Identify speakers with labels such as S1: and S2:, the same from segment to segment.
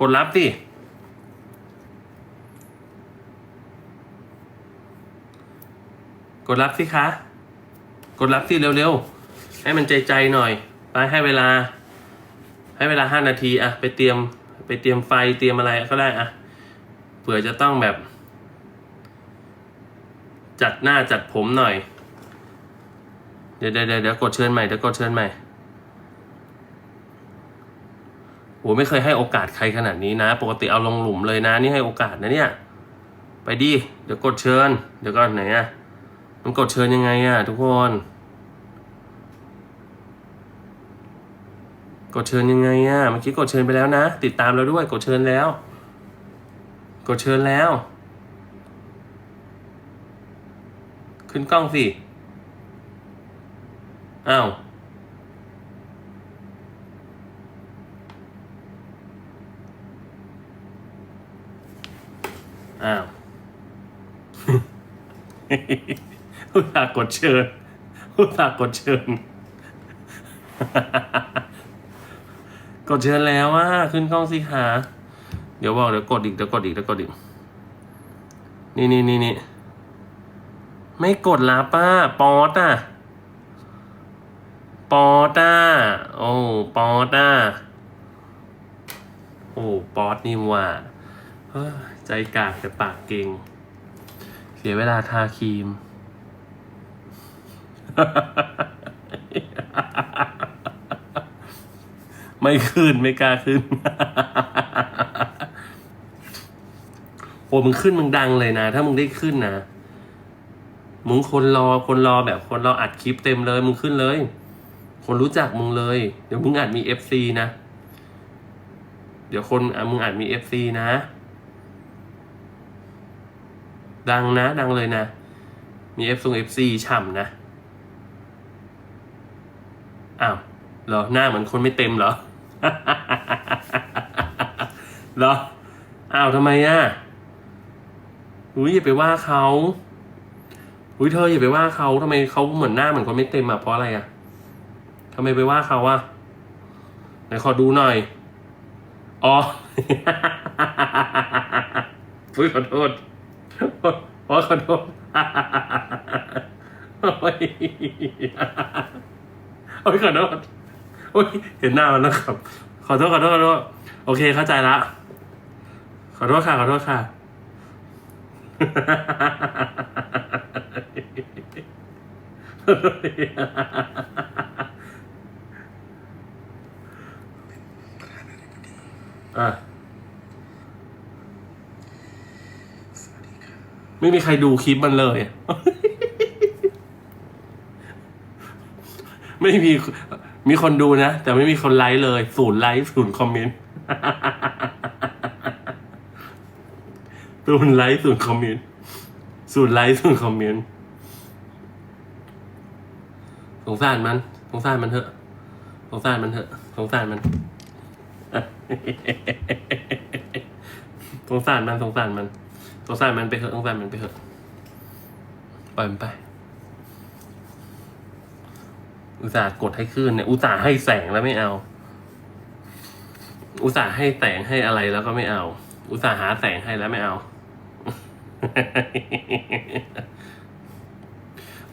S1: กดรับสิกดรับสิคะ กดรับสิเร็วๆ ให้มันใจใจๆหน่อย ไปให้เวลา ให้เวลาห้านาทีอะไปเตรียมไปเตรียมไฟเตรียมอะไรก็ได้อะเผื่อจะต้องแบบ จัดหน้าจัดผมหน่อย เดี๋ยวเดี๋ยวเดี๋ยวเดี๋ยวกดเชิญใหม่เดี๋ยวกดเชิญใหม่ โหไม่เคยให้โอกาสใครขนาดนี้นะ ปกติเอาลงหลุมเลยนะนี่ให้โอกาสนะเนี่ย ไปดิเดี๋ยวกดเชิญ เดี๋ยวก่อนไหนอะมันกดเชิญยังไงอะทุกคน กดเชิญยังไงอะเมื่อกี้กดเชิญไปแล้วนะ ติดตามเราด้วย กดเชิญแล้ว กดเชิญแล้ว ขึ้นกล้องสิอ้าว อ้าวอุตส่าห์กดเชิญอุตส่าห์กดเชิญ กดเชิญแล้วว่าขึ้นกล้องสิคะเดี๋ยวบอกเดี๋ยวกดอีกเดี๋ยวกดอีกเดี๋ยวกดอีก นี่นี่นี่นี่ไม่กดละป้า ปอตอะป๊อตอะโอ้ ปอตอะโอ้ ปอตนี่ว่าเฮ้ย ใจกากแต่ปากเก่ง เสียเวลาทาครีม ไม่ขึ้นไม่กล้าขึ้น โอ้มึงขึ้นมึงดังเลยนะ ถ้ามึงได้ขึ้นนะมึงคนรอคนรอแบบคนรออัดคลิปเต็มเลย มึงขึ้นเลย คนรู้จักมึงเลย เดี๋ยวมึงอาจมีเอฟซีนะ เดี๋ยวคนอะมึงอาจมีเอฟซีนะ ดังนะดังเลยนะ มีเอฟซงเอฟซีฉ่ำนะอ้าวเหรอหน้าเหมือนคนไม่เต็มเหรอเหรออ้าวทำไมอะอุ้ยอย่าไปว่าเขาอุ้ยเธออย่าไปว่าเขาทำไมเขาเหมือนหน้าเหมือนคนไม่เต็มอะเพราะอะไรอะทำไมไปว่าเขาอะไหนขอดูหน่อยอ๋อ อุ้ยขอโทษ โอ้ยขอโทษโอ้ยโอ้ยขอโทษโอ้ยเห็นหน้ามันนะครับ ขอโทษขอโทษขอโทษโอเคเข้าใจละ ขอโทษค่ะ ขอโทษค่ะ อะ ไม่มีใครดูคลิปมันเลย ไม่มีมีคนดูนะ แต่ไม่มีคนไลค์เลย ศูนย์ไลค์ศูนย์คอมเมนต์ศูนย์ไลค์ศูนย์คอมเมนต์ศูนย์ไลค์ศูนย์คอมเมนต์สงสารมันสงสารมันเถอะสงสารมันเถอะสงสารมันสงสารมันสงสารมัน สงสารมันไปเถอะสงสารมันไปเถอะปล่อยมันไป อุตส่าห์กดให้ขึ้นเนี่ย อุตส่าห์ให้แสงแล้วไม่เอา อุตส่าห์ให้แสงให้อะไรแล้วก็ไม่เอา อุตส่าห์หาแสงให้แล้วไม่เอา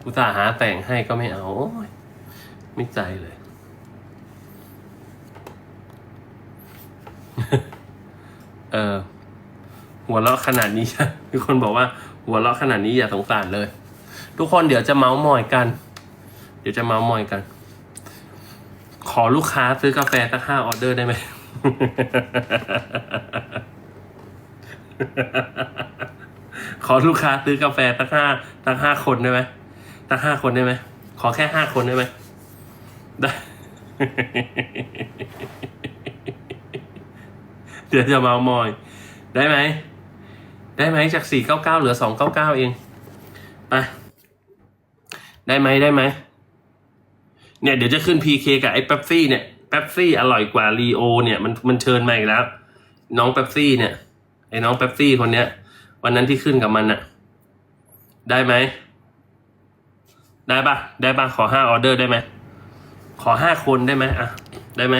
S1: อุตส่าห์หาแสงให้ก็ไม่เอาไม่ใจเลยเออ หัวเราะขนาดนี้ มีคนบอกว่า หัวเราะขนาดนี้อย่าสงสารเลย ทุกคนเดี๋ยวจะเมาส์มอยกัน เดี๋ยวจะเมาส์มอยกัน ขอลูกค้าซื้อกาแฟสักห้าออเดอร์ได้ไหมขอลูกค้าซื้อกาแฟสักห้าสักห้าคนได้ไหมสักห้าคนได้ไหมขอแค่ห้าคนได้ไหมได้เดี๋ยวจะเมาส์มอย ได้ไหม ได้ไหมจากสี่เก้าเก้าเหลือสองเก้าเก้าเองไปได้ไหมได้ไหมเนี่ยเดี๋ยวจะขึ้นพีเคกับไอ้เป๊ปซี่เนี่ยเป๊ปซี่อร่อยกว่ารีโอเนี่ยมันมันเชิญมาอีกแล้ว น้องเป๊ปซี่เนี่ยไอ้น้องเป๊ปซี่คนเนี้ย วันนั้นที่ขึ้นกับมันอะได้ไหมได้ปะได้ปะขอห้าออเดอร์ได้ไหมขอห้าคนได้ไหมอะ ได้ไหม